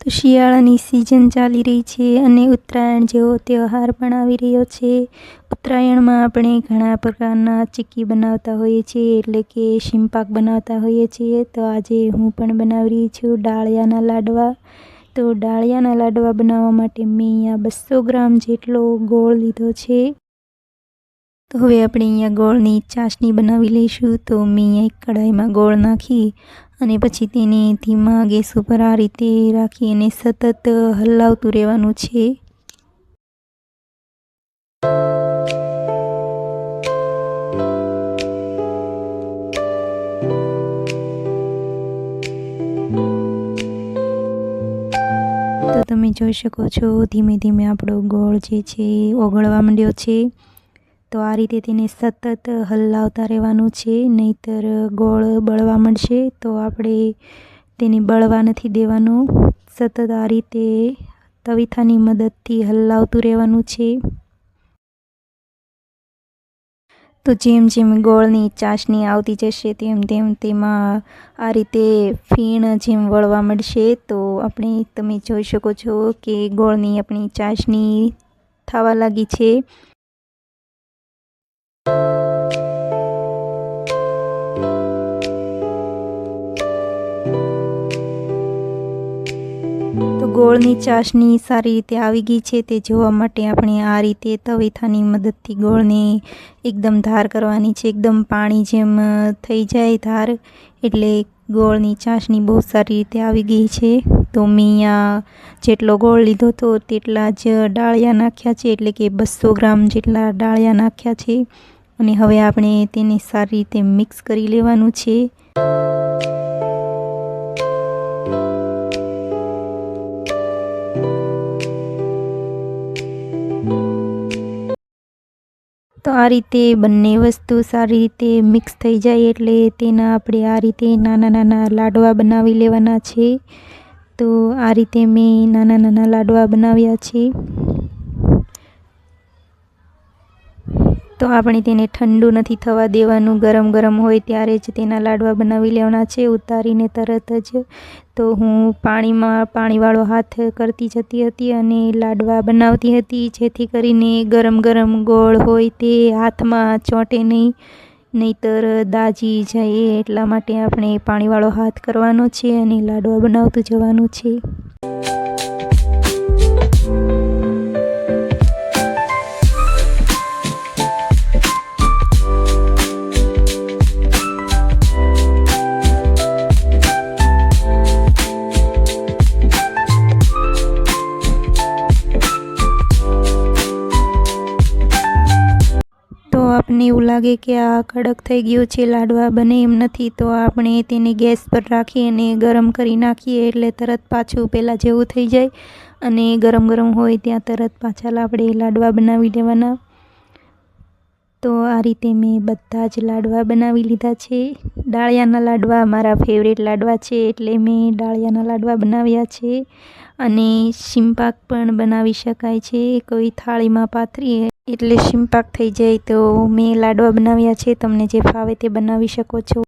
તો શિયાળાની સિઝન ચાલી રહી છે અને ઉત્તરાયણ જેવો તહેવાર પણ આવી રહ્યો છે. ઉત્તરાયણમાં આપણે ઘણા પ્રકારના ચીક્કી બનાવતા હોઈએ છીએ, એટલે કે શીંપાક બનાવતા હોઈએ છીએ. તો આજે હું પણ બનાવી રહી છું ડાળિયાના લાડવા. તો ડાળિયાના લાડવા બનાવવા માટે મેં અહીંયા બસો ગ્રામ જેટલો ગોળ લીધો છે. તો હવે આપણે અહીંયા ગોળની ચાસણી બનાવી લઈશું. તો મેં એક કઢાઈમાં ગોળ નાખી. અને પછી તેને ધીમા ગેસ ઉપર આ રીતે રાખી અને સતત હલાવતું રહેવાનું છે. તો તમે જોઈ શકો છો, ધીમે ધીમે આપણો ગોળ જે છે ઓગળવા માંડ્યો છે. તો આ રીતે તેને સતત હલાવતા રહેવાનું છે, નહીંતર ગોળ બળવા મળશે તો આપણે તેને બળવા નથી દેવાનું. સતત આ રીતે તવીથાની મદદથી હલાવતું રહેવાનું છે. તો જેમ જેમ ગોળની ચાસણી આવતી જશે, તેમ તેમ તેમાં આ રીતે ફીણ જેમ વળવા મળશે તો આપણે, તમે જોઈ શકો છો કે ગોળની આપણી ચાસણી થવા લાગી છે. તો ગોળની ચાસણી સારી રીતે આવી ગઈ છે તે જોવા માટે આપણે આ રીતે તવેથાની મદદથી ગોળને એકદમ ધાર કરવાની છે, એકદમ પાણી જેમ થઈ જાય ધાર. એટલે ગોળની ચાસણી બહુ સારી રીતે આવી ગઈ છે. તો મેં આ જેટલો ગોળ લીધો હતો તેટલા જ ડાળિયા નાખ્યા છે, એટલે કે બસો ગ્રામ જેટલા ડાળિયા નાખ્યા છે. અને હવે આપણે તેને સારી રીતે મિક્સ કરી લેવાનું છે. તો આ રીતે બંને વસ્તુ સારી રીતે મિક્સ થઈ જાય એટલે તેના આપણે આ રીતે નાના નાના લાડવા બનાવી લેવાના છે. તો આ રીતે મેં નાના નાના લાડવા બનાવ્યા છે. તો આપણે તેને ઠંડુ નથી થવા દેવાનું. ગરમ ગરમ હોય ત્યારે જ તેના લાડવા બનાવી લેવાના છે, ઉતારીને તરત જ. તો હું પાણીમાં, પાણીવાળો હાથ કરતી જતી હતી અને લાડવા બનાવતી હતી, જેથી કરીને ગરમ ગરમ ગોળ હોય તે હાથમાં ચોંટે નહીં. નહીતર દાજી જાય એટલા માટે આપણે પાણીવાળો હાથ કરવાનો છે અને લાડવા બનાવતું જવાનું છે. તો આપને એવું લાગે કે આ કડક થઈ ગયું છે, લાડવા બને એમ નથી, તો આપણે તેને ગેસ પર રાખી અને ગરમ કરી નાખીએ એટલે તરત પાછું પહેલાં જેવું થઈ જાય અને ગરમ ગરમ હોય ત્યાં તરત પાછા આપણે લાડવા બનાવી લેવાના તો આ રીતે મેં બધા જ લાડવા બનાવી લીધા છે. ડાળિયાના લાડવા મારા ફેવરેટ લાડવા છે એટલે મેં ડાળિયાના લાડવા બનાવ્યા છે. અને શીંપાક પણ બનાવી શકાય છે. કોઈ થાળીમાં પાથરીએ એટલે સિમ્પાક થઈ જાય તો મેં લાડવા બનાવ્યા છે. તમને જે ફાવે તે બનાવી શકો છો.